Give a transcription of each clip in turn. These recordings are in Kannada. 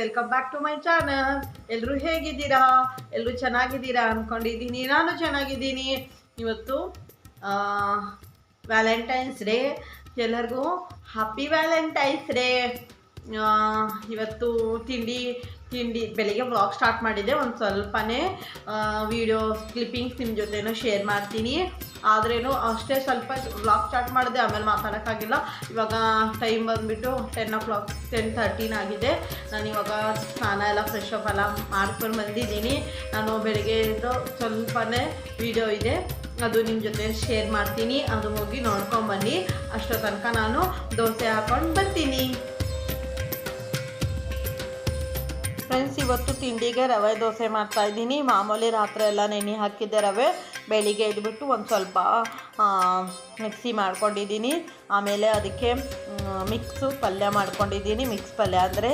Welcome back to my channel ಎಲ್ಲರೂ ಹೇಗಿದ್ದೀರಾ? ಎಲ್ಲರೂ ಚೆನ್ನಾಗಿದ್ದೀರಾ ಅಂದ್ಕೊಂಡಿದ್ದೀನಿ ನಾನು ಚೆನ್ನಾಗಿದ್ದೀನಿ. ಇವತ್ತು ವ್ಯಾಲೆಂಟೈನ್ಸ್ ಡೇ ಎಲ್ಲರಿಗೂ ಹ್ಯಾಪಿ ವ್ಯಾಲೆಂಟೈನ್ಸ್ ಡೇ ಇವತ್ತು ತಿಂಡಿ ತಿಂಡಿ, ಬೆಳಿಗ್ಗೆ ವ್ಲಾಗ್ ಸ್ಟಾರ್ಟ್ ಮಾಡಿದ್ದೆ, ಒಂದು ಸ್ವಲ್ಪನೇ ವಿಡಿಯೋ ಕ್ಲಿಪ್ಪಿಂಗ್ಸ್ ನಿಮ್ಮ ಜೊತೆನೂ ಶೇರ್ ಮಾಡ್ತೀನಿ. ಆದ್ರೇನು ಅಷ್ಟೇ ಸ್ವಲ್ಪ ವ್ಲಾಗ್ ಸ್ಟಾರ್ಟ್ ಮಾಡಿದೆ, ಆಮೇಲೆ ಮಾತಾಡೋಕ್ಕಾಗಿಲ್ಲ. ಇವಾಗ ಟೈಮ್ ಬಂದುಬಿಟ್ಟು ten o'clock ten thirteen ಆಗಿದೆ. ನಾನು ಇವಾಗ ಸ್ನಾನ ಎಲ್ಲ ಫ್ರೆಶ್ ಅಪ್ ಎಲ್ಲ ಮಾಡ್ಕೊಂಡು ಬಂದಿದ್ದೀನಿ. ನಾನು ಬೆಳಿಗ್ಗೆ ಎದ್ದು ಸ್ವಲ್ಪನೇ ವಿಡಿಯೋ ಇದೆ, ಅದು ನಿಮ್ಮ ಜೊತೆ ಶೇರ್ ಮಾಡ್ತೀನಿ. ಅದು ಹೋಗಿ ನೋಡ್ಕೊಂಬನ್ನಿ ಅಷ್ಟೋ ತನಕ ನಾನು ದೋಸೆ ಹಾಕೊಂಡು ಬರ್ತೀನಿ. ಫ್ರೆಂಡ್ಸ್, ಇವತ್ತು ತಿಂಡಿಗೆ ರವೆ ದೋಸೆ ಮಾಡ್ತಾ ಇದ್ದೀನಿ. ಮಾಮೂಲಿ ರಾತ್ರಿ ಎಲ್ಲ ನೆನೆ ಹಾಕಿದ್ದೆ ರವೆ. ಬೆಳಿಗ್ಗೆ ಇದ್ಬಿಟ್ಟು ಒಂದು ಸ್ವಲ್ಪ ಮಿಕ್ಸಿ ಮಾಡ್ಕೊಂಡಿದ್ದೀನಿ. ಆಮೇಲೆ ಅದಕ್ಕೆ ಮಿಕ್ಸು ಪಲ್ಯ ಮಾಡ್ಕೊಂಡಿದ್ದೀನಿ. ಮಿಕ್ಸ್ ಪಲ್ಯ ಅಂದರೆ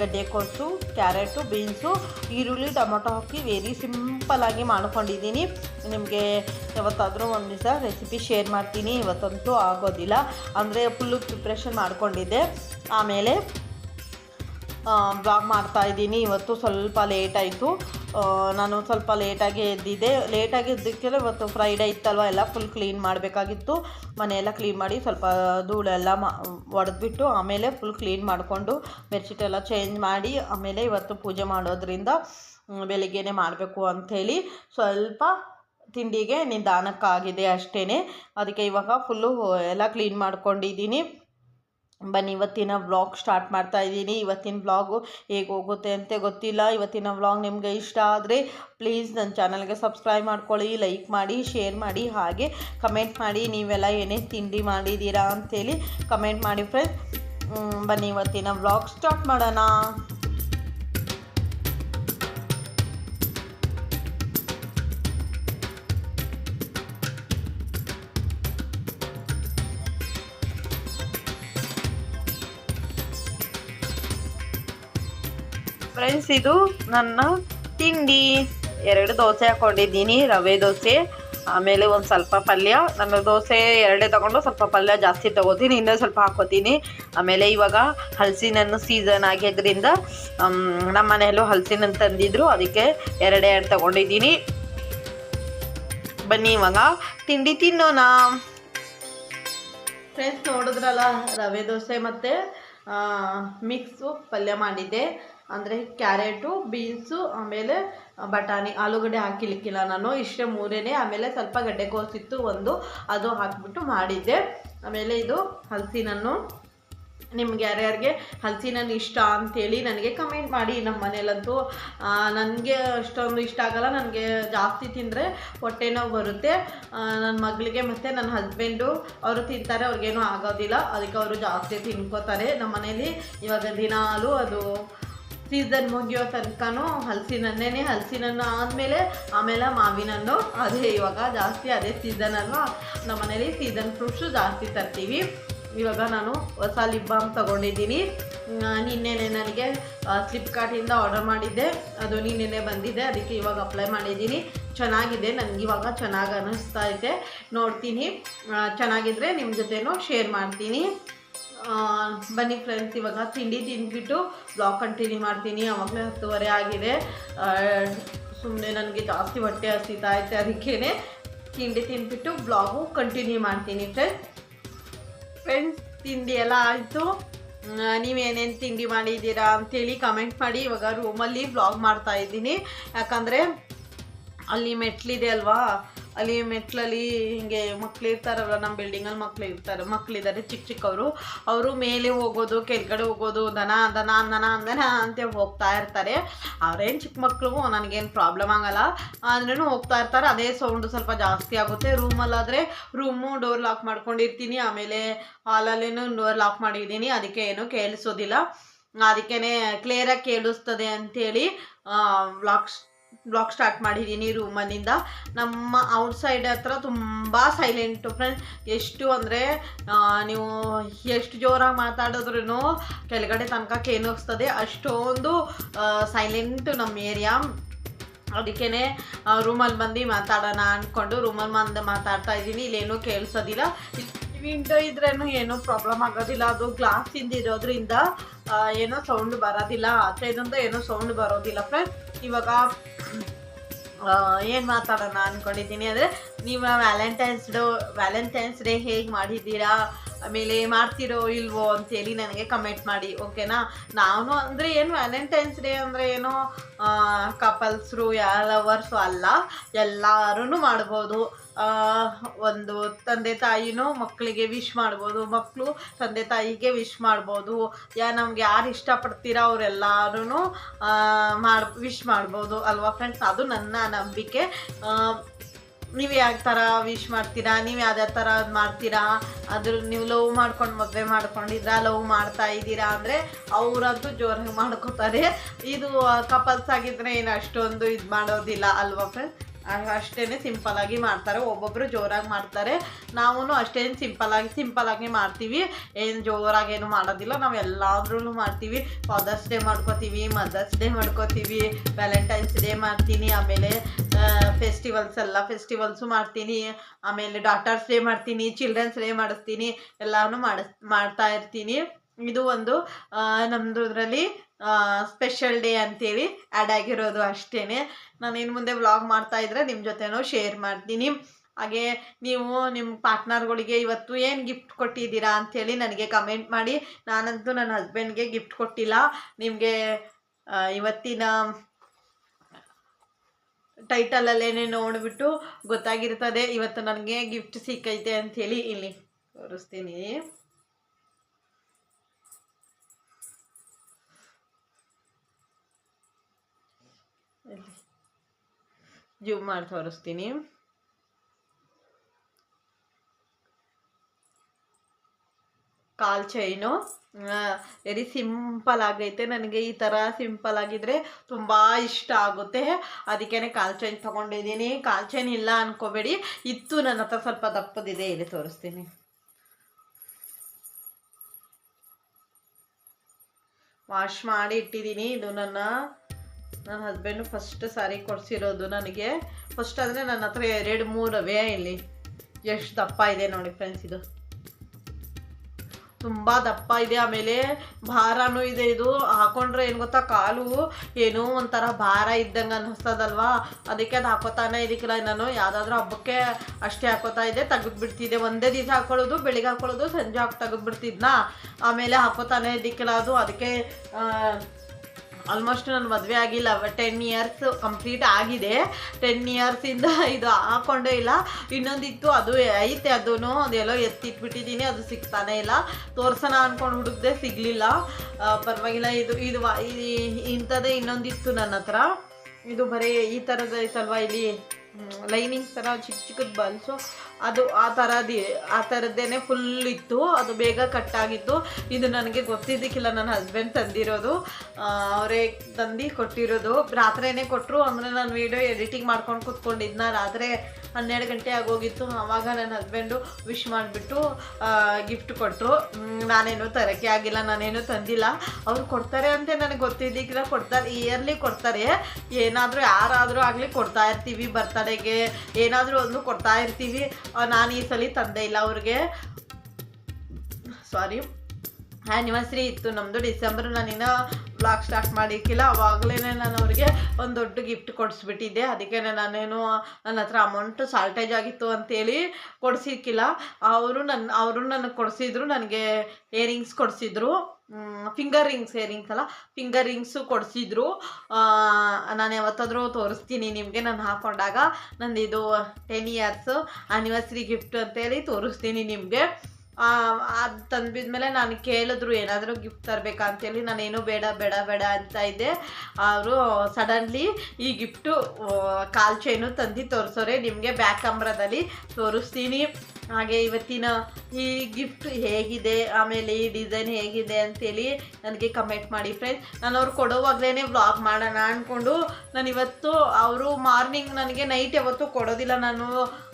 ಗಡ್ಡೆಕೋಸು, ಕ್ಯಾರೆಟು, ಬೀನ್ಸು, ಈರುಳ್ಳಿ, ಟೊಮೊಟೊ ಹಾಕಿ ವೆರಿ ಸಿಂಪಲಾಗಿ ಮಾಡ್ಕೊಂಡಿದ್ದೀನಿ. ನಿಮಗೆ ಯಾವತ್ತಾದರೂ ಒಂದು ದಿವಸ ರೆಸಿಪಿ ಶೇರ್ ಮಾಡ್ತೀನಿ. ಇವತ್ತಂತೂ ಆಗೋದಿಲ್ಲ. ಅಂದರೆ ಫುಲ್ಲು ಪ್ರಿಪ್ರೇಷನ್ ಮಾಡ್ಕೊಂಡಿದ್ದೆ. ಆಮೇಲೆ ಬ್ಲಾಗ್ ಮಾಡ್ತಾ ಇದ್ದೀನಿ. ಇವತ್ತು ಸ್ವಲ್ಪ ಲೇಟ್ ಆಯಿತು. ನಾನು ಸ್ವಲ್ಪ ಲೇಟಾಗಿ ಎದ್ದಿದ್ದೆ. ಲೇಟಾಗಿ ಎದ್ದಕ್ಕೆಲ್ಲ ಇವತ್ತು ಫ್ರೈಡೇ ಇತ್ತಲ್ವ? ಎಲ್ಲ ಫುಲ್ ಕ್ಲೀನ್ ಮಾಡಬೇಕಾಗಿತ್ತು. ಮನೆಯೆಲ್ಲ ಕ್ಲೀನ್ ಮಾಡಿ ಸ್ವಲ್ಪ ಧೂಳೆಲ್ಲ ಒಡೆದ್ಬಿಟ್ಟು ಆಮೇಲೆ ಫುಲ್ ಕ್ಲೀನ್ ಮಾಡಿಕೊಂಡು ಬೆಡ್ಶೀಟ್ ಎಲ್ಲ ಚೇಂಜ್ ಮಾಡಿ ಆಮೇಲೆ ಇವತ್ತು ಪೂಜೆ ಮಾಡೋದ್ರಿಂದ ಬೆಳಿಗ್ಗೆನೇ ಮಾಡಬೇಕು ಅಂಥೇಳಿ ಸ್ವಲ್ಪ ತಿಂಡಿಗೆ ನಿಧಾನಕ್ಕಾಗಿದೆ ಅಷ್ಟೇ ಅದಕ್ಕೆ ಇವಾಗ ಫುಲ್ಲು ಎಲ್ಲ ಕ್ಲೀನ್ ಮಾಡ್ಕೊಂಡಿದ್ದೀನಿ. ಬನ್ನಿ, ಇವತ್ತಿನ ವ್ಲಾಗ್ ಸ್ಟಾರ್ಟ್ ಮಾಡ್ತಾ ಇದ್ದೀನಿ. ಇವತ್ತಿನ ವ್ಲಾಗು ಹೇಗೆ ಹೋಗುತ್ತೆ ಅಂತ ಗೊತ್ತಿಲ್ಲ. ಇವತ್ತಿನ ವ್ಲಾಗ್ ನಿಮಗೆ ಇಷ್ಟ ಆದರೆ ಪ್ಲೀಸ್ ನನ್ನ ಚಾನಲ್ಗೆ ಸಬ್ಸ್ಕ್ರೈಬ್ ಮಾಡ್ಕೊಳ್ಳಿ ಲೈಕ್ ಮಾಡಿ ಶೇರ್ ಮಾಡಿ, ಹಾಗೆ ಕಮೆಂಟ್ ಮಾಡಿ. ನೀವೆಲ್ಲ ಏನೇ ತಿಂಡಿ ಮಾಡಿದ್ದೀರಾ ಅಂಥೇಳಿ ಕಮೆಂಟ್ ಮಾಡಿ ಫ್ರೆಂಡ್ಸ್ ಬನ್ನಿ, ಇವತ್ತಿನ ವ್ಲಾಗ್ ಸ್ಟಾರ್ಟ್ ಮಾಡೋಣ. ಫ್ರೆಂಡ್ಸ್ ಇದು ನನ್ನ ತಿಂಡಿ. ಎರಡು ದೋಸೆ ಹಾಕೊಂಡಿದ್ದೀನಿ, ರವೆ ದೋಸೆ, ಆಮೇಲೆ ಒಂದು ಸ್ವಲ್ಪ ಪಲ್ಯ. ನನ್ನ ದೋಸೆ ಎರಡೇ ತೊಗೊಂಡು ಸ್ವಲ್ಪ ಪಲ್ಯ ಜಾಸ್ತಿ ತೊಗೋತೀನಿ ಇನ್ನೂ ಸ್ವಲ್ಪ ಹಾಕೋತೀನಿ ಆಮೇಲೆ ಇವಾಗ ಹಲಸಿನನ್ನು ಸೀಸನ್ ಆಗಿದ್ದರಿಂದ ನಮ್ಮ ಮನೆಯಲ್ಲೂ ಹಲಸಿನನ್ನು ತಂದಿದ್ರು. ಅದಕ್ಕೆ ಎರಡೇ ಎರಡು ತೊಗೊಂಡಿದ್ದೀನಿ. ಬನ್ನಿ ಇವಾಗ ತಿಂಡಿ ತಿನ್ನೋಣ. ಫ್ರೆಂಡ್ಸ್ ನೋಡಿದ್ರಲ್ಲ, ರವೆ ದೋಸೆ ಮತ್ತು ಮಿಕ್ಸು ಪಲ್ಯ ಮಾಡಿದ್ದೆ. ಅಂದರೆ ಕ್ಯಾರೆಟು, ಬೀನ್ಸು, ಆಮೇಲೆ ಬಟಾಣಿ, ಆಲೂಗಡ್ಡೆ ಹಾಕಿಲಿಕ್ಕಿಲ್ಲ ನಾನು. ಇಷ್ಟೇ ಮೂರೇನೆ. ಆಮೇಲೆ ಸ್ವಲ್ಪ ಗಡ್ಡೆಕೋಸಿತ್ತು ಒಂದು ಅದು ಹಾಕಿಬಿಟ್ಟು ಮಾಡಿದ್ದೆ. ಆಮೇಲೆ ಇದು ಹಲಸಿನನ್ನು. ನಿಮ್ಗೆ ಯಾರ್ಯಾರಿಗೆ ಹಲಸಿನನ್ನು ಇಷ್ಟ ಅಂಥೇಳಿ ನನಗೆ ಕಮೆಂಟ್ ಮಾಡಿ. ನಮ್ಮ ಮನೇಲಂತೂ ನನಗೆ ಅಷ್ಟೊಂದು ಇಷ್ಟ ಆಗಲ್ಲ. ನನಗೆ ಜಾಸ್ತಿ ತಿಂದರೆ ಹೊಟ್ಟೆ ನೋವು ಬರುತ್ತೆ. ನನ್ನ ಮಗಳಿಗೆ ಮತ್ತು ನನ್ನ ಹಸ್ಬೆಂಡು, ಅವರು ತಿಂತಾರೆ, ಅವ್ರಿಗೇನೂ ಆಗೋದಿಲ್ಲ. ಅದಕ್ಕೆ ಅವರು ಜಾಸ್ತಿ ತಿನ್ಕೋತಾರೆ. ನಮ್ಮ ಮನೇಲಿ ಇವಾಗ ದಿನಾಲೂ ಅದು ಸೀಸನ್ ಮುಗಿಯೋ ತನಕನೂ ಹಲಸಿನನ್ನೇ ಹಲಸಿನನ್ನು ಆದಮೇಲೆ ಆಮೇಲೆ ಮಾವಿನನ್ನು ಅದೇ ಇವಾಗ ಜಾಸ್ತಿ ಅದೇ ಸೀಸನ್ ನಮ್ಮ ಮನೇಲಿ ಸೀಸನ್ ಫ್ರೂಟ್ಸು ಜಾಸ್ತಿ ತರ್ತೀವಿ. ಇವಾಗ ನಾನು ಹೊಸ ಲಿಪ್ ಬಾಮ್ ತೊಗೊಂಡಿದ್ದೀನಿ. ನಿನ್ನೆನೆ ನನಗೆ ಫ್ಲಿಪ್ಕಾರ್ಟಿಂದ ಆರ್ಡರ್ ಮಾಡಿದ್ದೆ. ಅದು ನಿನ್ನೆನೆ ಬಂದಿದೆ, ಅದಕ್ಕೆ ಇವಾಗ ಅಪ್ಲೈ ಮಾಡಿದ್ದೀನಿ. ಚೆನ್ನಾಗಿದೆ ನನಗೆ ಇವಾಗ ಚೆನ್ನಾಗಿ ಅನ್ನಿಸ್ತಾ ಐತೆ ನೋಡ್ತೀನಿ. ಚೆನ್ನಾಗಿದ್ದರೆ ನಿಮ್ಮ ಜೊತೆನೂ ಶೇರ್ ಮಾಡ್ತೀನಿ. ಬನ್ನಿ ಫ್ರೆಂಡ್ಸ್ ಇವಾಗ ತಿಂಡಿ ತಿಂದ್ಬಿಟ್ಟು ಬ್ಲಾಗ್ ಕಂಟಿನ್ಯೂ ಮಾಡ್ತೀನಿ. ಆವಾಗಲೇ ಹತ್ತುವರೆ ಆಗಿದೆ. ಸುಮ್ಮನೆ ನನಗೆ ಜಾಸ್ತಿ ಹೊಟ್ಟೆ ಹಸಿತಾ ಐತೆ ಅದಕ್ಕೇ ತಿಂಡಿ ತಿಂದ್ಬಿಟ್ಟು ಬ್ಲಾಗು ಕಂಟಿನ್ಯೂ ಮಾಡ್ತೀನಿ ಫ್ರೆಂಡ್ಸ್ ಫ್ರೆಂಡ್ಸ್ ತಿಂಡಿ ಎಲ್ಲ ಆಯಿತು. ನೀವೇನೇನು ತಿಂಡಿ ಮಾಡಿದ್ದೀರಾ ಅಂತೇಳಿ ಕಮೆಂಟ್ ಮಾಡಿ. ಇವಾಗ ರೂಮಲ್ಲಿ ಬ್ಲಾಗ್ ಮಾಡ್ತಾಯಿದ್ದೀನಿ ಯಾಕಂದರೆ ಅಲ್ಲಿ ಮೆಟ್ಲಿದೆ ಅಲ್ವಾ? ಅಲ್ಲಿ ಮೆಟ್ಲಲ್ಲಿ ಹಿಂಗೆ ಮಕ್ಳು ಇರ್ತಾರಲ್ಲ ನಮ್ಮ ಬಿಲ್ಡಿಂಗಲ್ಲಿ ಮಕ್ಳು ಇರ್ತಾರೆ ಮಕ್ಳಿದ್ದಾರೆ ಚಿಕ್ಕ ಚಿಕ್ಕವರು. ಅವರು ಮೇಲೆ ಹೋಗೋದು, ಕೆಳಗಡೆ ಹೋಗೋದು, ದನ ದನ ದನ ದನ ಅಂತ ಹೋಗ್ತಾ ಇರ್ತಾರೆ. ಅವ್ರೇನು ಚಿಕ್ಕ ಮಕ್ಕಳು ನನಗೇನು ಪ್ರಾಬ್ಲಮ್ ಆಗಲ್ಲ. ಅಂದ್ರೂ ಹೋಗ್ತಾ ಇರ್ತಾರೆ. ಅದೇ ಸೌಂಡು ಸ್ವಲ್ಪ ಜಾಸ್ತಿ ಆಗುತ್ತೆ. ರೂಮಲ್ಲಾದರೆ ರೂಮು ಡೋರ್ ಲಾಕ್ ಮಾಡ್ಕೊಂಡಿರ್ತೀನಿ. ಆಮೇಲೆ ಹಾಲಲ್ಲೇನು ಡೋರ್ ಲಾಕ್ ಮಾಡಿದ್ದೀನಿ. ಅದಕ್ಕೆ ಏನು ಕೇಳಿಸೋದಿಲ್ಲ. ಅದಕ್ಕೇ ಕ್ಲಿಯರಾಗಿ ಕೇಳಿಸ್ತದೆ ಅಂಥೇಳಿ ಬ್ಲಾಕ್ಸ್ ಬ್ಲಾಗ್ ಸ್ಟಾರ್ಟ್ ಮಾಡಿದ್ದೀನಿ ರೂಮಲ್ಲಿಂದ. ನಮ್ಮ ಔಟ್ಸೈಡ್ ಹತ್ರ ತುಂಬ ಸೈಲೆಂಟು ಫ್ರೆಂಡ್ಸ್ ಎಷ್ಟು ಅಂದರೆ ನೀವು ಎಷ್ಟು ಜೋರಾಗಿ ಮಾತಾಡಿದ್ರೂ ಕೆಳಗಡೆ ತನಕ ಕೇನೋಗ್ಸ್ತದೆ. ಅಷ್ಟೊಂದು ಸೈಲೆಂಟ್ ನಮ್ಮ ಏರಿಯಾ ಅದಕ್ಕೇ ರೂಮಲ್ಲಿ ಬಂದು ಮಾತಾಡೋಣ ಅಂದ್ಕೊಂಡು ರೂಮಲ್ಲಿ ಬಂದು ಮಾತಾಡ್ತಾ ಇದ್ದೀನಿ. ಇಲ್ಲೇನೂ ಕೇಳಿಸೋದಿಲ್ಲ. ವಿಂಡೋ ಇದ್ರೇನು ಏನೂ ಪ್ರಾಬ್ಲಮ್ ಆಗೋದಿಲ್ಲ. ಅದು ಗ್ಲಾಸಿಂದ ಇರೋದ್ರಿಂದ ಆ, ಏನೋ ಸೌಂಡ್ ಬರೋದಿಲ್ಲ. ಆಚೆದಿಂದ ಏನೋ ಸೌಂಡ್ ಬರೋದಿಲ್ಲ. ಫ್ರೆಂಡ್ಸ್ ಇವಾಗ ಏನು ಮಾತಾಡೋಣ ಅಂದ್ಕೊಂಡಿದ್ದೀನಿ ಅಂದರೆ ನಿಮ್ಮ ವ್ಯಾಲೆಂಟೈನ್ಸ್ ಡೇ ವ್ಯಾಲೆಂಟೈನ್ಸ್ ಡೇ ಹೇಗೆ ಮಾಡಿದ್ದೀರಾ? ಆಮೇಲೆ ಮಾಡ್ತಿರೋ ಇಲ್ವೋ ಅಂತೇಳಿ ನನಗೆ ಕಮೆಂಟ್ ಮಾಡಿ ಓಕೆನಾ ನಾನು ಅಂದರೆ ಏನು ವ್ಯಾಲೆಂಟೈನ್ಸ್ ಡೇ ಅಂದರೆ ಏನು ಕಪಲ್ಸ್ರು ಲವರ್ಸು ಅಲ್ಲ ಎಲ್ಲರೂ ಮಾಡ್ಬೋದು. ಒಂದು ತಂದೆ ತಾಯಿನೂ ಮಕ್ಕಳಿಗೆ ವಿಶ್ ಮಾಡ್ಬೋದು ಮಕ್ಕಳು ತಂದೆ ತಾಯಿಗೆ ವಿಶ್ ಮಾಡ್ಬೋದು. ಯಾ, ನಮ್ಗೆ ಯಾರು ಇಷ್ಟಪಡ್ತೀರಾ ಅವರೆಲ್ಲರೂ ಮಾಡಿ ವಿಶ್ ಮಾಡ್ಬೋದು ಅಲ್ವಾ ಫ್ರೆಂಡ್ಸ್ ಅದು ನನ್ನ ನಂಬಿಕೆ. ನೀವು ಯಾವ ಥರ ವಿಶ್ ಮಾಡ್ತೀರಾ? ನೀವು ಯಾವ್ಯಾವ ಥರ ಮಾಡ್ತೀರಾ? ಅದ್ರ ನೀವು ಲವ್ ಮಾಡ್ಕೊಂಡು ಮದುವೆ ಮಾಡ್ಕೊಂಡಿದ್ರ? ಲವ್ ಮಾಡ್ತಾ ಇದ್ದೀರಾ? ಅಂದರೆ ಅವರಂತೂ ಜೋರಾಗಿ ಮಾಡ್ಕೋತಾರೆ. ಇದು ಕಪಲ್ಸ್ ಆಗಿದ್ರೆ ಏನು ಅಷ್ಟೊಂದು ಇದು ಮಾಡೋದಿಲ್ಲ ಅಲ್ವಾ ಫ್ರೆಂಡ್ಸ್ ಅಷ್ಟೇ ಸಿಂಪಲಾಗಿ ಮಾಡ್ತಾರೆ. ಒಬ್ಬೊಬ್ಬರು ಜೋರಾಗಿ ಮಾಡ್ತಾರೆ. ನಾವೂ ಅಷ್ಟೇನು ಸಿಂಪಲಾಗಿ ಸಿಂಪಲಾಗಿ ಮಾಡ್ತೀವಿ. ಏನು ಜೋರಾಗಿ ಏನು ಮಾಡೋದಿಲ್ಲ. ನಾವು ಎಲ್ಲಾದ್ರೂ ಮಾಡ್ತೀವಿ. ಫಾದರ್ಸ್ ಡೇ ಮಾಡ್ಕೋತೀವಿ ಮದರ್ಸ್ ಡೇ ಮಾಡ್ಕೋತೀವಿ ವ್ಯಾಲೆಂಟೈನ್ಸ್ ಡೇ ಮಾಡ್ತೀನಿ, ಆಮೇಲೆ ಫೆಸ್ಟಿವಲ್ಸ್ ಎಲ್ಲ ಫೆಸ್ಟಿವಲ್ಸು ಮಾಡ್ತೀನಿ. ಆಮೇಲೆ ಡಾಕ್ಟರ್ಸ್ ಡೇ ಮಾಡ್ತೀನಿ ಚಿಲ್ಡ್ರನ್ಸ್ ಡೇ ಮಾಡಿಸ್ತೀನಿ, ಎಲ್ಲಾನು ಮಾಡಿಸ್, ಮಾಡ್ತಾ ಇರ್ತೀನಿ. ಇದು ಒಂದು ನಮ್ಮದು ಇದರಲ್ಲಿ ಸ್ಪೆಷಲ್ ಡೇ ಅಂತೇಳಿ ಆ್ಯಡ್ ಆಗಿರೋದು ಅಷ್ಟೇ ನಾನು ಇನ್ನು ಮುಂದೆ ವ್ಲಾಗ್ ಮಾಡ್ತಾ ಇದ್ರೆ ನಿಮ್ಮ ಜೊತೆನೂ ಶೇರ್ ಮಾಡ್ತೀನಿ. ಹಾಗೆ ನೀವು ನಿಮ್ಮ ಪಾರ್ಟ್ನರ್ಗಳಿಗೆ ಇವತ್ತು ಏನು ಗಿಫ್ಟ್ ಕೊಟ್ಟಿದ್ದೀರಾ ಅಂಥೇಳಿ ನನಗೆ ಕಮೆಂಟ್ ಮಾಡಿ. ನಾನಂತೂ ನನ್ನ ಹಸ್ಬೆಂಡ್ಗೆ ಗಿಫ್ಟ್ ಕೊಟ್ಟಿಲ್ಲ. ನಿಮಗೆ ಇವತ್ತಿನ ಟೈಟಲಲ್ಲೇನೆ ನೋಡಿಬಿಟ್ಟು ಗೊತ್ತಾಗಿರ್ತದೆ. ಇವತ್ತು ನನಗೆ ಗಿಫ್ಟ್ ಸಿಕ್ಕೈತೆ ಅಂಥೇಳಿ ಇಲ್ಲಿ ತೋರಿಸ್ತೀನಿ. ಜೂಮ್ ಮಾಡಿ ತೋರಿಸ್ತೀನಿ. ಕಾಲ್ ಚೈನು. ವೆರಿ ಸಿಂಪಲ್ ಆಗೈತೆ. ನನಗೆ ಈ ಥರ ಸಿಂಪಲ್ ಆಗಿದ್ರೆ ತುಂಬ ಇಷ್ಟ ಆಗುತ್ತೆ. ಅದಕ್ಕೇ ಕಾಲ್ ಚೈನ್ ತೊಗೊಂಡಿದ್ದೀನಿ. ಕಾಲ್ ಚೈನ್ ಇಲ್ಲ ಅನ್ಕೋಬೇಡಿ. ಇತ್ತು ನನ್ನ ಹತ್ರ ಸ್ವಲ್ಪ ದಪ್ಪದಿದೆ. ಇಲ್ಲಿ ತೋರಿಸ್ತೀನಿ. ವಾಶ್ ಮಾಡಿ ಇಟ್ಟಿದ್ದೀನಿ. ಇದು ನನ್ನ ನನ್ನ ಹಸ್ಬೆಂಡು ಫಸ್ಟ್ ಸಾರಿ ಕೊಡಿಸಿರೋದು ನನಗೆ. ಫಸ್ಟ್ ಅಂದರೆ ನನ್ನ ಹತ್ರ ಎರಡು ಮೂರವೇ ಇಲ್ಲಿ. ಎಷ್ಟು ದಪ್ಪ ಇದೆ ನೋಡಿ ಫ್ರೆಂಡ್ಸ್ ಇದು. ತುಂಬ ದಪ್ಪ ಇದೆ, ಆಮೇಲೆ ಭಾರನೂ ಇದೆ ಇದು. ಹಾಕೊಂಡ್ರೆ ಏನು ಗೊತ್ತಾ, ಕಾಲು ಏನೋ ಒಂಥರ ಭಾರ ಇದ್ದಂಗೆ ಅನ್ನಿಸ್ತದಲ್ವಾ? ಅದಕ್ಕೆ ಅದು ಹಾಕೋತಾನೆ ಇದಕ್ಕಿಲ್ಲ. ನಾನು ಯಾವುದಾದ್ರೂ ಹಬ್ಬಕ್ಕೆ ಅಷ್ಟೇ ಹಾಕೋತಾ ಇದ್ದೆ ತೆಗೆದ್ಬಿಡ್ತಿದ್ದೆ ಒಂದೇ ದಿವಸ ಹಾಕೊಳ್ಳೋದು, ಬೆಳಿಗ್ಗೆ ಹಾಕೊಳ್ಳೋದು, ಸಂಜೆ ಹಾಕಿ ತೆಗೆದ್ಬಿಡ್ತಿದ್ನಾ? ಆಮೇಲೆ ಹಾಕೋತಾನೆ ಇದಕ್ಕಿಲ್ಲ ಅದು. ಅದಕ್ಕೆ ಆಲ್ಮೋಸ್ಟ್ ನನ್ನ ಮದುವೆ ಆಗಿಲ್ಲ ಟೆನ್ ಇಯರ್ಸ್ ಕಂಪ್ಲೀಟ್ ಆಗಿದೆ. ಟೆನ್ ಇಯರ್ಸಿಂದ ಇದು ಹಾಕೊಂಡೇ ಇಲ್ಲ. ಇನ್ನೊಂದಿತ್ತು, ಅದು ಐತೆ ಅದೂ ಅದೆಲ್ಲೋ ಎತ್ತಿಟ್ಬಿಟ್ಟಿದ್ದೀನಿ ಅದು ಸಿಗ್ತಾನೆ ಇಲ್ಲ. ತೋರ್ಸೋಣ ಅಂದ್ಕೊಂಡು ಹುಡುಕ್ದೆ ಸಿಗಲಿಲ್ಲ. ಪರವಾಗಿಲ್ಲ, ಇದು ಇದು ಇಂಥದ್ದೇ ಇನ್ನೊಂದಿತ್ತು ನನ್ನ ಹತ್ರ. ಇದು ಬರೀ ಈ ಥರದ ಐತಲ್ವಾ ಇಲ್ಲಿ ಲೈನಿಂಗ್ ಥರ ಚಿಕ್ಕ ಚಿಕ್ಕದ ಬಲ್ಸು. ಅದು ಆ ಥರದೇ ಆ ಥರದ್ದೇ ಫುಲ್ ಇತ್ತು. ಅದು ಬೇಗ ಕಟ್ಟಾಗಿತ್ತು ಇದು ನನಗೆ ಗೊತ್ತಿದ್ದಕ್ಕಿಲ್ಲ. ನನ್ನ ಹಸ್ಬೆಂಡ್ ತಂದಿರೋದು. ಅವರೇ ತಂದು ಕೊಟ್ಟಿರೋದು. ರಾತ್ರಿನೇ ಕೊಟ್ಟರು ಅಂದರೆ ನಾನು ವೀಡಿಯೋ ಎಡಿಟಿಂಗ್ ಮಾಡ್ಕೊಂಡು ಕೂತ್ಕೊಂಡಿದ್ನ. ರಾತ್ರಿ ಹನ್ನೆರಡು ಗಂಟೆ ಆಗೋಗಿತ್ತು. ಆವಾಗ ನನ್ನ ಹಸ್ಬೆಂಡು ವಿಶ್ ಮಾಡಿಬಿಟ್ಟು ಗಿಫ್ಟ್ ಕೊಟ್ಟರು ನಾನೇನು ತರಕ್ಕೆ ಆಗಿಲ್ಲ, ನಾನೇನು ತಂದಿಲ್ಲ. ಅವ್ರು ಕೊಡ್ತಾರೆ ಅಂತ ನನಗೆ ಗೊತ್ತಿದ್ದಕ್ಕಿಲ್ಲ ಕೊಡ್ತಾರೆ ಇಯರ್ಲಿ ಕೊಡ್ತಾರೆ. ಏನಾದರೂ ಯಾರಾದರೂ ಆಗಲಿ ಕೊಡ್ತಾ ಇರ್ತೀವಿ ಬರ್ತಡೆಗೆ ಏನಾದರೂ ಒಂದು ಕೊಡ್ತಾ ಇರ್ತೀವಿ. ನಾನು ಈ ಸಲ ತಂದೆ ಇಲ್ಲ ಅವ್ರಿಗೆ. ಸಾರಿ ಆ್ಯನಿವರ್ಸರಿ ಇತ್ತು ನಮ್ಮದು ಡಿಸೆಂಬರ್ ನಾನಿನ್ನ ಬ್ಲಾಗ್ ಸ್ಟಾರ್ಟ್ ಮಾಡಿಕ್ಕಿಲ್ಲ ಅವಾಗಲೇ ನಾನು ಅವ್ರಿಗೆ ಒಂದು ದೊಡ್ಡ ಗಿಫ್ಟ್ ಕೊಡಿಸ್ಬಿಟ್ಟಿದ್ದೆ. ಅದಕ್ಕೆ ನಾನೇನು ನನ್ನ ಹತ್ರ ಅಮೌಂಟ್ ಸಾಲ್ಟೇಜ್ ಆಗಿತ್ತು ಅಂತೇಳಿ ಕೊಡಿಸಿಕ್ಕಿಲ್ಲ ಅವರು ನನ್ನ ಅವರು ನನಗೆ ಕೊಡಿಸಿದ್ರು, ನನಗೆ ಇಯರಿಂಗ್ಸ್ ಕೊಡಿಸಿದ್ರು. ಫಿಂಗರ್ ರಿಂಗ್ಸ್ ಇಯರಿಂಗ್ಸ್ ಅಲ್ಲ ಫಿಂಗರ್ ರಿಂಗ್ಸು ಕೊಡಿಸಿದ್ರು. ನಾನು ಯಾವತ್ತಾದರೂ ತೋರಿಸ್ತೀನಿ ನಿಮಗೆ. ನಾನು ಹಾಕೊಂಡಾಗ ನಂದು ಇದು ಟೆನ್ ಇಯರ್ಸು ಆ್ಯನಿವರ್ಸರಿ ಗಿಫ್ಟ್ ಅಂತೇಳಿ ತೋರಿಸ್ತೀನಿ ನಿಮಗೆ. ಅದು ತಂದ್ಬಿದ್ಮೇಲೆ ನಾನು ಕೇಳಿದ್ರು ಏನಾದರೂ ಗಿಫ್ಟ್ ತರಬೇಕಾ ಅಂತೇಳಿ ನಾನೇನು ಬೇಡ ಬೇಡ ಬೇಡ ಅಂತ ಇದ್ದೆ. ಅವರು ಸಡನ್ಲಿ ಈ ಗಿಫ್ಟು ಕಾಲ್ ಚೈನು ತಂದು ತೋರಿಸೋರೆ, ನಿಮಗೆ ಬ್ಯಾಕ್ ಕ್ಯಾಮ್ರಾದಲ್ಲಿ ತೋರಿಸ್ತೀನಿ. ಹಾಗೆ ಇವತ್ತಿನ ಈ ಗಿಫ್ಟ್ ಹೇಗಿದೆ, ಆಮೇಲೆ ಈ ಡಿಸೈನ್ ಹೇಗಿದೆ ಅಂತೇಳಿ ನನಗೆ ಕಮೆಂಟ್ ಮಾಡಿ ಫ್ರೆಂಡ್ಸ್ ನಾನು ಅವ್ರು ಕೊಡೋವಾಗಲೇ ವ್ಲಾಗ್ ಮಾಡೋಣ ಅಂದ್ಕೊಂಡು ನಾನು ಇವತ್ತು ಅವರು ಮಾರ್ನಿಂಗ್ ನನಗೆ ನೈಟ್ ಯಾವತ್ತೂ ಕೊಡೋದಿಲ್ಲ. ನಾನು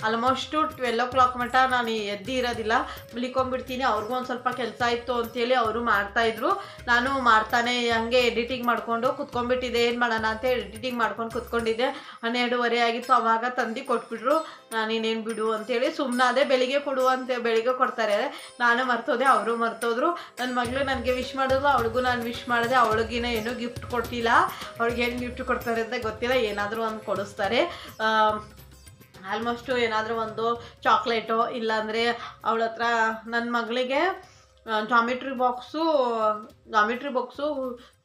ಆಲ್ಮೋಸ್ಟು ಟ್ವೆಲ್ ಓ ಕ್ಲಾಕ್ ಮಟ್ಟ ನಾನು ಎದ್ದಿರೋದಿಲ್ಲ ಮಲಿಕೊಂಡ್ಬಿಡ್ತೀನಿ. ಅವ್ರಿಗೂ ಒಂದು ಸ್ವಲ್ಪ ಕೆಲಸ ಇತ್ತು ಅಂತೇಳಿ ಅವರು ಮಾಡ್ತಾಯಿದ್ರು ನಾನು ಮಾಡ್ತಾನೆ ಹಂಗೆ ಎಡಿಟಿಂಗ್ ಮಾಡಿಕೊಂಡು ಕುತ್ಕೊಂಡ್ಬಿಟ್ಟಿದ್ದೆ. ಏನು ಮಾಡೋಣ ಅಂತ ಎಡಿಟಿಂಗ್ ಮಾಡ್ಕೊಂಡು ಕುತ್ಕೊಂಡಿದ್ದೆ. ಹನ್ನೆರಡುವರೆ ಆಗಿತ್ತು. ಅವಾಗ ತಂದು ಕೊಟ್ಬಿಟ್ರು. ನಾನು ಇನ್ನೇನು ಬಿಡು ಅಂತೇಳಿ ಸುಮ್ಮನಾದೆ ಬೆಳಿಗ್ಗೆ ಕೊಡು ಅಂತ ಬೆಳಿಗ್ಗೆ ಕೊಡ್ತಾರೆ. ನಾನು ಮರ್ತೋದೆ, ಅವರು ಮರ್ತೋದ್ರು. ನನ್ನ ಮಗಳು ನನಗೆ ವಿಶ್ ಮಾಡಿದ್ರು ಅವಳಿಗೂ ನಾನು ವಿಶ್ ಮಾಡಿದೆ, ಅವಳಿಗಿನ ಏನೂ ಗಿಫ್ಟ್ ಕೊಟ್ಟಿಲ್ಲ. ಅವ್ಳಿಗೆ ಏನು ಗಿಫ್ಟ್ ಕೊಡ್ತಾರೆ ಅಂತ ಗೊತ್ತಿಲ್ಲ, ಏನಾದರೂ ಒಂದು ಕೊಡಿಸ್ತಾರೆ. ಆಲ್ಮೋಸ್ಟು ಏನಾದರೂ ಒಂದು ಚಾಕ್ಲೇಟೋ ಇಲ್ಲಾಂದರೆ ಅವಳ ಹತ್ರ ನನ್ನ ಮಗಳಿಗೆ ಜಾಮಿಟ್ರಿ ಬಾಕ್ಸು ಜಾಮಿಟ್ರಿ ಬಾಕ್ಸು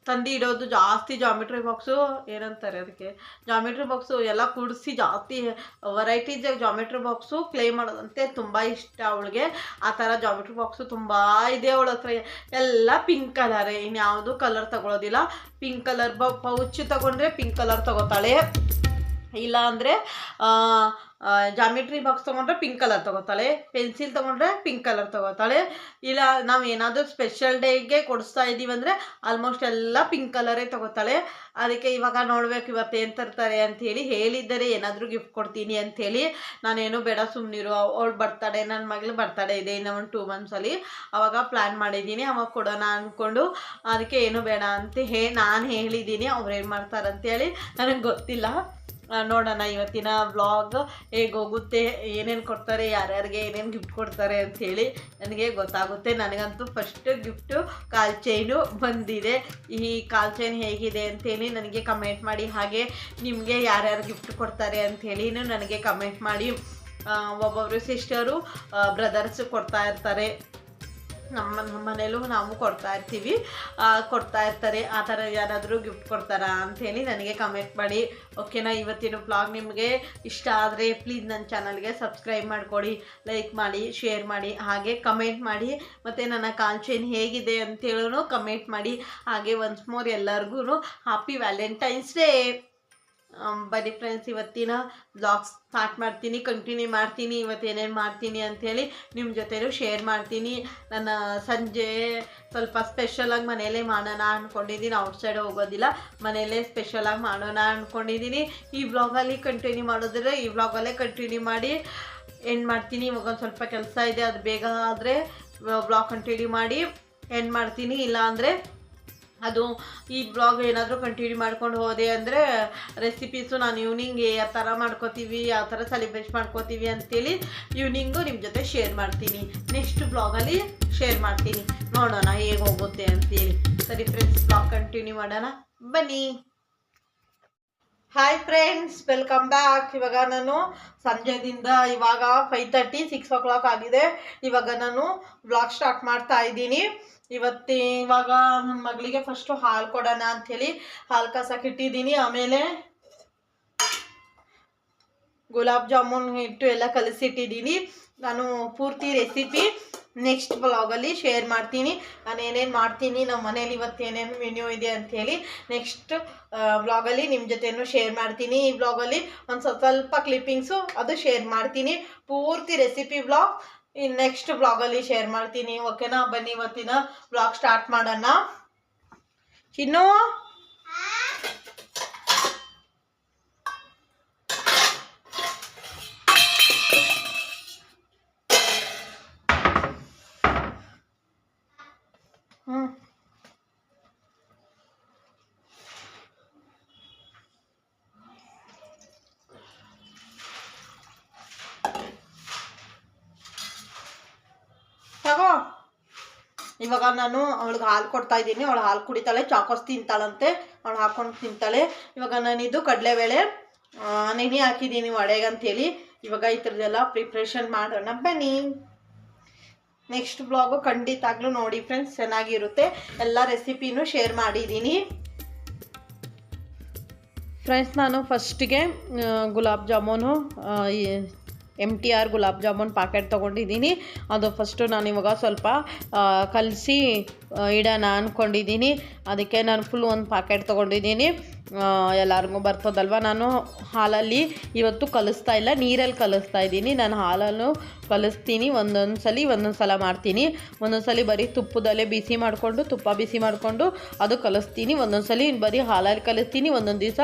ತಂದು ಇಡೋದು ಜಾಸ್ತಿ ಜಾಮಿಟ್ರಿ ಬಾಕ್ಸು ಏನಂತಾರೆ ಅದಕ್ಕೆ? ಜಾಮಿಟ್ರಿ ಬಾಕ್ಸು ಎಲ್ಲ ಕೂಡಿಸಿ ಜಾಸ್ತಿ ವೆರೈಟೀಸ್ ಜಾಮಿಟ್ರಿ ಬಾಕ್ಸು ಕ್ಲೇ ಮಾಡೋದಂತೆ ತುಂಬ ಇಷ್ಟ ಅವಳಿಗೆ. ಆ ಥರ ಜಾಮಿಟ್ರಿ ಬಾಕ್ಸು ತುಂಬ ಇದೆ ಅವಳ ಹತ್ರ. ಎಲ್ಲ ಪಿಂಕ್ ಕಲರೇ ಇನ್ಯಾವುದು ಕಲರ್ ತಗೊಳ್ಳೋದಿಲ್ಲ ಪಿಂಕ್ ಕಲರ್ ಪೌಚ್ ತಗೊಂಡ್ರೆ ಪಿಂಕ್ ಕಲರ್ ತಗೋತಾಳೆ. ಇಲ್ಲ ಅಂದರೆ ಜಾಮಿಟ್ರಿ ಬಾಕ್ಸ್ ತೊಗೊಂಡ್ರೆ ಪಿಂಕ್ ಕಲರ್ ತೊಗೋತಾಳೆ ಪೆನ್ಸಿಲ್ ತೊಗೊಂಡ್ರೆ ಪಿಂಕ್ ಕಲರ್ ತೊಗೋತಾಳೆ. ಇಲ್ಲ, ನಾವು ಏನಾದರೂ ಸ್ಪೆಷಲ್ ಡೇಗೆ ಕೊಡಿಸ್ತಾ ಇದ್ದೀವಿ ಅಂದರೆ ಆಲ್ಮೋಸ್ಟ್ ಎಲ್ಲ ಪಿಂಕ್ ಕಲರೇ ತೊಗೋತಾಳೆ. ಅದಕ್ಕೆ ಇವಾಗ ನೋಡ್ಬೇಕು ಇವತ್ತು ಏನು ತರ್ತಾರೆ ಅಂಥೇಳಿ ಹೇಳಿದ್ದರೆ ಏನಾದರೂ ಗಿಫ್ಟ್ ಕೊಡ್ತೀನಿ ಅಂಥೇಳಿ. ನಾನೇನು ಬೇಡ ಸುಮ್ಮನಿರು ಅವಳು ಬರ್ತಾಳೆ ನನ್ನ ಮಗಳು ಬರ್ತಾಳೆ ಇದೆ ಇನ್ನು ಒಂದು ಟೂ ಮಂತ್ಸಲ್ಲಿ ಅವಾಗ ಪ್ಲ್ಯಾನ್ ಮಾಡಿದ್ದೀನಿ, ಅವಾಗ ಕೊಡೋಣ ಅಂದ್ಕೊಂಡು ಅದಕ್ಕೆ ಏನು ಬೇಡ ಅಂತ ಹೇ, ನಾನು ಹೇಳಿದ್ದೀನಿ. ಅವ್ರು ಏನು ಮಾಡ್ತಾರೆ ಅಂತೇಳಿ ನನಗೆ ಗೊತ್ತಿಲ್ಲ. ನೋಡೋಣ ಇವತ್ತಿನ ವ್ಲಾಗ್ ಹೇಗೆ ಹೋಗುತ್ತೆ, ಏನೇನು ಕೊಡ್ತಾರೆ, ಯಾರ್ಯಾರಿಗೆ ಏನೇನು ಗಿಫ್ಟ್ ಕೊಡ್ತಾರೆ ಅಂಥೇಳಿ ನನಗೆ ಗೊತ್ತಾಗುತ್ತೆ. ನನಗಂತೂ ಫಸ್ಟ್ ಗಿಫ್ಟು ಕಾಲ್ ಚೈನು ಬಂದಿದೆ. ಈ ಕಾಲ್ ಚೈನ್ ಹೇಗಿದೆ ಅಂತೇಳಿ ನನಗೆ ಕಮೆಂಟ್ ಮಾಡಿ, ಹಾಗೆ ನಿಮಗೆ ಯಾರ್ಯಾರು ಗಿಫ್ಟ್ ಕೊಡ್ತಾರೆ ಅಂಥೇಳಿನೂ ನನಗೆ ಕಮೆಂಟ್ ಮಾಡಿ ಒಬ್ಬೊಬ್ಬರು ಸಿಸ್ಟರು ಬ್ರದರ್ಸ್ ಕೊಡ್ತಾ ಇರ್ತಾರೆ. ನಮ್ಮ ಮನೇಲೂ ನಾವು ಕೊಡ್ತಾ ಇರ್ತೀವಿ. ಕೊಡ್ತಾ ಇರ್ತಾರೆ. ಆ ಥರ ಯಾರಾದರೂ ಗಿಫ್ಟ್ ಕೊಡ್ತಾರಾ ಅಂಥೇಳಿ ನನಗೆ ಕಮೆಂಟ್ ಮಾಡಿ. ಓಕೆನಾ ಇವತ್ತಿನ ಬ್ಲಾಗ್ ನಿಮಗೆ ಇಷ್ಟ ಆದರೆ ಪ್ಲೀಸ್ ನನ್ನ ಚಾನಲ್ಗೆ ಸಬ್ಸ್ಕ್ರೈಬ್ ಮಾಡಿಕೊಡಿ ಲೈಕ್ ಮಾಡಿ ಶೇರ್ ಮಾಡಿ, ಹಾಗೆ ಕಮೆಂಟ್ ಮಾಡಿ. ಮತ್ತು ನನ್ನ ಕಾಂಚೇನ್ ಹೇಗಿದೆ ಅಂತೇಳೂ ಕಮೆಂಟ್ ಮಾಡಿ. ಹಾಗೆ ಒನ್ಸ್ ಮೋರ್ ಎಲ್ಲರಿಗೂ ಹ್ಯಾಪಿ ವ್ಯಾಲೆಂಟೈನ್ಸ್ ಡೇ ಬನ್ನಿ ಫ್ರೆಂಡ್ಸ್ ಇವತ್ತಿನ ಬ್ಲಾಗ್ ಸ್ಟಾರ್ಟ್ ಮಾಡ್ತೀನಿ ಕಂಟಿನ್ಯೂ ಮಾಡ್ತೀನಿ, ಇವತ್ತು ಏನೇನು ಮಾಡ್ತೀನಿ ಅಂಥೇಳಿ ನಿಮ್ಮ ಜೊತೆಲೂ ಶೇರ್ ಮಾಡ್ತೀನಿ. ನನ್ನ ಸಂಜೆ ಸ್ವಲ್ಪ ಸ್ಪೆಷಲಾಗಿ ಮನೆಯಲ್ಲೇ ಮಾಡೋಣ ಅಂದ್ಕೊಂಡಿದ್ದೀನಿ ಔಟ್ಸೈಡ್ ಹೋಗೋದಿಲ್ಲ. ಮನೆಯಲ್ಲೇ ಸ್ಪೆಷಲಾಗಿ ಮಾಡೋಣ ಅಂದ್ಕೊಂಡಿದ್ದೀನಿ ಈ ಬ್ಲಾಗಲ್ಲಿ ಕಂಟಿನ್ಯೂ ಮಾಡಿದ್ರೆ ಈ ಬ್ಲಾಗಲ್ಲೇ ಕಂಟಿನ್ಯೂ ಮಾಡಿ ಎಂಡ್ ಮಾಡ್ತೀನಿ. ಇವಾಗ ಒಂದು ಸ್ವಲ್ಪ ಕೆಲಸ ಇದೆ, ಅದು ಬೇಗ ಆದರೆ ಬ್ಲಾಗ್ ಕಂಟಿನ್ಯೂ ಮಾಡಿ ಎಂಡ್ ಮಾಡ್ತೀನಿ. ಇಲ್ಲ ಅಂದರೆ ಅದು ಈ ಬ್ಲಾಗ್ ಏನಾದರೂ ಕಂಟಿನ್ಯೂ ಮಾಡ್ಕೊಂಡು ಹೋದೆ ಅಂದರೆ ರೆಸಿಪೀಸು ನಾನು ಈವ್ನಿಂಗ್ ಯಾವ ಥರ ಮಾಡ್ಕೋತೀವಿ ಯಾವ ಥರ ಸೆಲೆಬ್ರೇಟ್ ಮಾಡ್ಕೋತೀವಿ ಅಂತೇಳಿ ಈವ್ನಿಂಗು ನಿಮ್ಮ ಜೊತೆ ಶೇರ್ ಮಾಡ್ತೀನಿ. ನೆಕ್ಸ್ಟ್ ಬ್ಲಾಗಲ್ಲಿ ಶೇರ್ ಮಾಡ್ತೀನಿ. ನೋಡೋಣ ಹೇಗೆ ಹೋಗುತ್ತೆ ಅಂತೇಳಿ. ಸರಿ ಫ್ರೆಂಡ್ಸ್ ಬ್ಲಾಗ್ ಕಂಟಿನ್ಯೂ ಮಾಡೋಣ. ಬನ್ನಿ. ಹಾಯ್ ಫ್ರೆಂಡ್ಸ್ ವೆಲ್ಕಮ್ ಬ್ಯಾಕ್ ಇವಾಗ ನಾನು ಸಂಜೆದಿಂದ ಇವಾಗ five thirty six o'clock ಆಗಿದೆ. ಇವಾಗ ನಾನು ಬ್ಲಾಗ್ ಸ್ಟಾರ್ಟ್ ಮಾಡ್ತಾ ಇದ್ದೀನಿ. ಇವತ್ತಿ ಇವಾಗ ನನ್ನ ಮಗಳಿಗೆ ಫಸ್ಟು ಹಾಲು ಕೊಡೋಣ ಅಂಥೇಳಿ ಹಾಲು ಕಾಸಕ್ಕೆ ಇಟ್ಟಿದ್ದೀನಿ ಆಮೇಲೆ ಗುಲಾಬ್ ಜಾಮೂನ್ ಹಿಟ್ಟು ಎಲ್ಲ ಕಲಿಸಿಟ್ಟಿದ್ದೀನಿ. ನಾನು ಪೂರ್ತಿ ರೆಸಿಪಿ ನೆಕ್ಸ್ಟ್ ಬ್ಲಾಗಲ್ಲಿ ಶೇರ್ ಮಾಡ್ತೀನಿ. ನಾನು ಏನೇನು ಮಾಡ್ತೀನಿ ನಮ್ಮ ಮನೇಲಿ ಇವತ್ತು ಏನೇನು ಮೆನ್ಯೂ ಇದೆ ಅಂಥೇಳಿ ನೆಕ್ಸ್ಟ್ ಬ್ಲಾಗಲ್ಲಿ ನಿಮ್ಮ ಜೊತೆನೂ ಶೇರ್ ಮಾಡ್ತೀನಿ. ಈ ಬ್ಲಾಗಲ್ಲಿ ಒಂದು ಸ್ವಲ್ಪ ಸ್ವಲ್ಪ ಕ್ಲಿಪ್ಪಿಂಗ್ಸು ಅದು ಶೇರ್ ಮಾಡ್ತೀನಿ. ಪೂರ್ತಿ ರೆಸಿಪಿ ಬ್ಲಾಗ್ ಇನ್ನು ನೆಕ್ಸ್ಟ್ ಬ್ಲಾಗಲ್ಲಿ ಶೇರ್ ಮಾಡ್ತೀನಿ. ಓಕೆನಾ ಬನ್ನಿ ಇವತ್ತಿನ ಬ್ಲಾಗ್ ಸ್ಟಾರ್ಟ್ ಮಾಡೋಣ. ಚಿನ್ನು ಇವಾಗ ನಾನು ಅವಳಿಗೆ ಹಾಲು ಕೊಡ್ತಾ ಇದ್ದೀನಿ. ಅವಳು ಹಾಲು ಕುಡಿತಾಳೆ, ಚಾಕೋಸ್ ತಿಂತಾಳಂತೆ. ಅವಳು ಹಾಕೊಂಡು ತಿಂತಾಳೆ. ಇವಾಗ ನಾನಿದು ಕಡಲೆಬೇಳೆ ನೆನೆ ಹಾಕಿದ್ದೀನಿ ವಡೆಗೆ ಅಂತೇಳಿ. ಇವಾಗ ಈ ಥರದ್ದೆಲ್ಲ ಪ್ರಿಪ್ರೇಷನ್ ಮಾಡೋಣ. ಬನ್ನಿ. ನೆಕ್ಸ್ಟ್ ಬ್ಲಾಗು ಖಂಡಿತಾಗ್ಲೂ ನೋಡಿ ಫ್ರೆಂಡ್ಸ್ ಚೆನ್ನಾಗಿರುತ್ತೆ. ಎಲ್ಲ ರೆಸಿಪಿನೂ ಶೇರ್ ಮಾಡಿದ್ದೀನಿ. ಫ್ರೆಂಡ್ಸ್ ನಾನು ಫಸ್ಟಿಗೆ gulab jamun M T R gulab jamun packet ತೊಗೊಂಡಿದ್ದೀನಿ. ಅದು ಫಸ್ಟು ನಾನು ಇವಾಗ ಸ್ವಲ್ಪ ಕಲಸಿ ಇಡೋಣ ಅಂದ್ಕೊಂಡಿದ್ದೀನಿ ಅದಕ್ಕೆ ನಾನು ಫುಲ್ ಒಂದು ಪ್ಯಾಕೆಟ್ ತೊಗೊಂಡಿದ್ದೀನಿ. ಎಲ್ಲರಿಗೂ ಬರ್ತದಲ್ವ ನಾನು ಹಾಲಲ್ಲಿ. ಇವತ್ತು ಕಲಿಸ್ತಾ ಇಲ್ಲ, ನೀರಲ್ಲಿ ಕಲಿಸ್ತಾ ಇದ್ದೀನಿ. ನಾನು ಹಾಲನ್ನು ಕಲಿಸ್ತೀನಿ ಒಂದೊಂದು ಸಲ ಒಂದೊಂದು ಸಲ ಮಾಡ್ತೀನಿ. ಒಂದೊಂದು ಸಲ ಬರೀ ತುಪ್ಪದಲ್ಲೇ ಬಿಸಿ ಮಾಡಿಕೊಂಡು, ತುಪ್ಪ ಬಿಸಿ ಮಾಡಿಕೊಂಡು ಅದು ಕಲಿಸ್ತೀನಿ. ಒಂದೊಂದು ಸಲ ಬರೀ ಹಾಲಲ್ಲಿ ಕಲಿಸ್ತೀನಿ. ಒಂದೊಂದು ದಿವಸ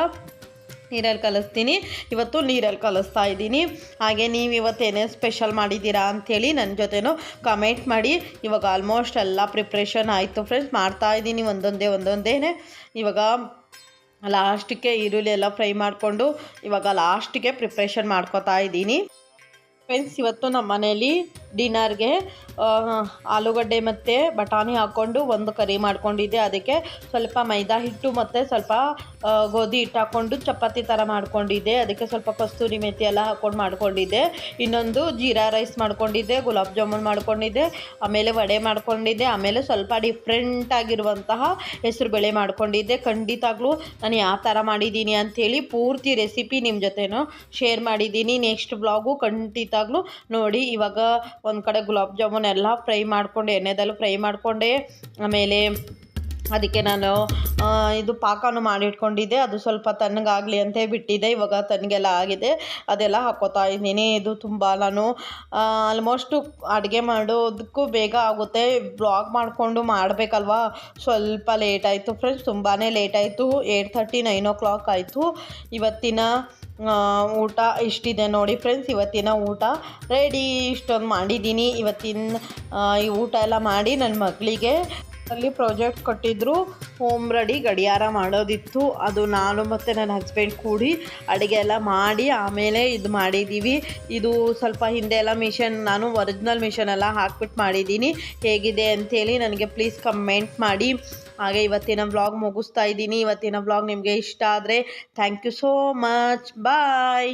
ನೀರಲ್ಲಿ ಕಲಿಸ್ತೀನಿ. ಇವತ್ತು ನೀರಲ್ಲಿ ಕಲಿಸ್ತಾ ಇದ್ದೀನಿ. ಹಾಗೆ ನೀವು ಇವತ್ತೇನೇ ಸ್ಪೆಷಲ್ ಮಾಡಿದ್ದೀರಾ ಅಂಥೇಳಿ ನನ್ನ ಜೊತೆನೂ ಕಮೆಂಟ್ ಮಾಡಿ. ಇವಾಗ ಆಲ್ಮೋಸ್ಟ್ ಎಲ್ಲ ಪ್ರಿಪ್ರೇಷನ್ ಆಯಿತು ಫ್ರೆಂಡ್ಸ್ ಮಾಡ್ತಾ ಇದ್ದೀನಿ ಒಂದೊಂದೇ ಒಂದೊಂದೇ ಇವಾಗ ಲಾಸ್ಟಿಗೆ ಈರುಳ್ಳಿ ಎಲ್ಲ ಫ್ರೈ ಮಾಡಿಕೊಂಡು ಇವಾಗ ಲಾಸ್ಟಿಗೆ ಪ್ರಿಪ್ರೇಷನ್ ಮಾಡ್ಕೊತಾ ಇದ್ದೀನಿ. ಫ್ರೆಂಡ್ಸ್, ಇವತ್ತು ನಮ್ಮ ಮನೇಲಿ ಡಿನ್ನರ್ಗೆ ಆಲೂಗಡ್ಡೆ ಮತ್ತು ಬಟಾಣಿ ಹಾಕ್ಕೊಂಡು ಒಂದು ಕರಿ ಮಾಡ್ಕೊಂಡಿದ್ದೆ. ಅದಕ್ಕೆ ಸ್ವಲ್ಪ ಮೈದಾ ಹಿಟ್ಟು ಮತ್ತು ಸ್ವಲ್ಪ ಗೋಧಿ ಹಿಟ್ಟು ಹಾಕ್ಕೊಂಡು ಚಪಾತಿ ಥರ ಮಾಡ್ಕೊಂಡಿದ್ದೆ. ಅದಕ್ಕೆ ಸ್ವಲ್ಪ ಕಸ್ತೂರಿ ಮೆಥಿ ಎಲ್ಲ ಹಾಕ್ಕೊಂಡು ಮಾಡ್ಕೊಂಡಿದ್ದೆ. ಇನ್ನೊಂದು ಜೀರಾ ರೈಸ್ ಮಾಡ್ಕೊಂಡಿದ್ದೆ, ಗುಲಾಬ್ ಜಾಮೂನ್ ಮಾಡ್ಕೊಂಡಿದ್ದೆ, ಆಮೇಲೆ ವಡೆ ಮಾಡ್ಕೊಂಡಿದ್ದೆ, ಆಮೇಲೆ ಸ್ವಲ್ಪ ಡಿಫ್ರೆಂಟ್ ಆಗಿರುವಂತಹ ಹೆಸರುಬೇಳೆ ಮಾಡ್ಕೊಂಡಿದ್ದೆ. ಖಂಡಿತಾಗ್ಲೂ ನಾನು ಯಾವ ಥರ ಮಾಡಿದ್ದೀನಿ ಅಂಥೇಳಿ ಪೂರ್ತಿ ರೆಸಿಪಿ ನಿಮ್ಮ ಜೊತೆನೂ ಶೇರ್ ಮಾಡಿದ್ದೀನಿ. ನೆಕ್ಸ್ಟ್ ಬ್ಲಾಗು ಖಂಡಿತಾಗ್ಲೂ ನೋಡಿ ಇವಾಗ ಒಂದು ಕಡೆ ಗುಲಾಬ್ ಜಾಮೂನ್ ಎಲ್ಲ ಫ್ರೈ ಮಾಡ್ಕೊಂಡು ಎಣ್ಣೆದಲ್ಲಿ ಫ್ರೈ ಮಾಡಿಕೊಂಡೆ ಆಮೇಲೆ ಅದಕ್ಕೆ ನಾನು ಇದು ಪಾಕನೂ ಮಾಡಿಟ್ಕೊಂಡಿದ್ದೆ ಅದು ಸ್ವಲ್ಪ ತಣ್ಣಗಾಗಲಿ ಅಂತ ಬಿಟ್ಟಿದ್ದೆ ಇವಾಗ ತಣ್ಣಗೆಲ್ಲ ಆಗಿದೆ. ಅದೆಲ್ಲ ಹಾಕೋತಾ ಇದ್ದೀನಿ. ಇದು ತುಂಬ ನಾನು ಆಲ್ಮೋಸ್ಟು ಅಡುಗೆ ಮಾಡೋದಕ್ಕೂ ಬೇಗ ಆಗುತ್ತೆ. ಬ್ಲಾಗ್ ಮಾಡಿಕೊಂಡು ಮಾಡಬೇಕಲ್ವಾ? ಸ್ವಲ್ಪ ಲೇಟ್ ಆಯಿತು ಫ್ರೆಂಡ್ಸ್ ತುಂಬಾ ಲೇಟ್ ಆಯಿತು. Eight thirty nine o'clock ಆಯಿತು. ಇವತ್ತಿನ ಊಟ ಇಷ್ಟಿದೆ ನೋಡಿ ಫ್ರೆಂಡ್ಸ್ ಇವತ್ತಿನ ಊಟ ರೆಡಿ ಇಷ್ಟೊಂದು ಮಾಡಿದ್ದೀನಿ. ಇವತ್ತಿನ ಈ ಊಟ ಎಲ್ಲ ಮಾಡಿ ನನ್ನ ಮಗಳಿಗೆ. ಅಲ್ಲಿ ಪ್ರಾಜೆಕ್ಟ್ ಕೊಟ್ಟಿದ್ದರು ಹೋಮ್ ರೆಡಿ ಗಡಿಯಾರ ಮಾಡೋದಿತ್ತು. ಅದು ನಾನು ಮತ್ತು ನನ್ನ ಹಸ್ಬೆಂಡ್ ಕೂಡಿ ಅಡುಗೆ ಎಲ್ಲ ಮಾಡಿ ಆಮೇಲೆ ಇದು ಮಾಡಿದ್ದೀವಿ ಇದು ಸ್ವಲ್ಪ ಹಿಂದೆ ಎಲ್ಲ ಮಿಷನ್ ನಾನು ಒರಿಜಿನಲ್ ಮಿಷನ್ ಎಲ್ಲ ಹಾಕ್ಬಿಟ್ಟು ಮಾಡಿದ್ದೀನಿ ಹೇಗಿದೆ ಅಂಥೇಳಿ ನನಗೆ ಪ್ಲೀಸ್ ಕಮೆಂಟ್ ಮಾಡಿ. ಹಾಗೆ ಇವತ್ತಿನ ವ್ಲಾಗ್ ಮುಗಿಸ್ತಾ ಇದ್ದೀನಿ. ಇವತ್ತಿನ ವ್ಲಾಗ್ ನಿಮಗೆ ಇಷ್ಟ ಆದರೆ thank you so much bye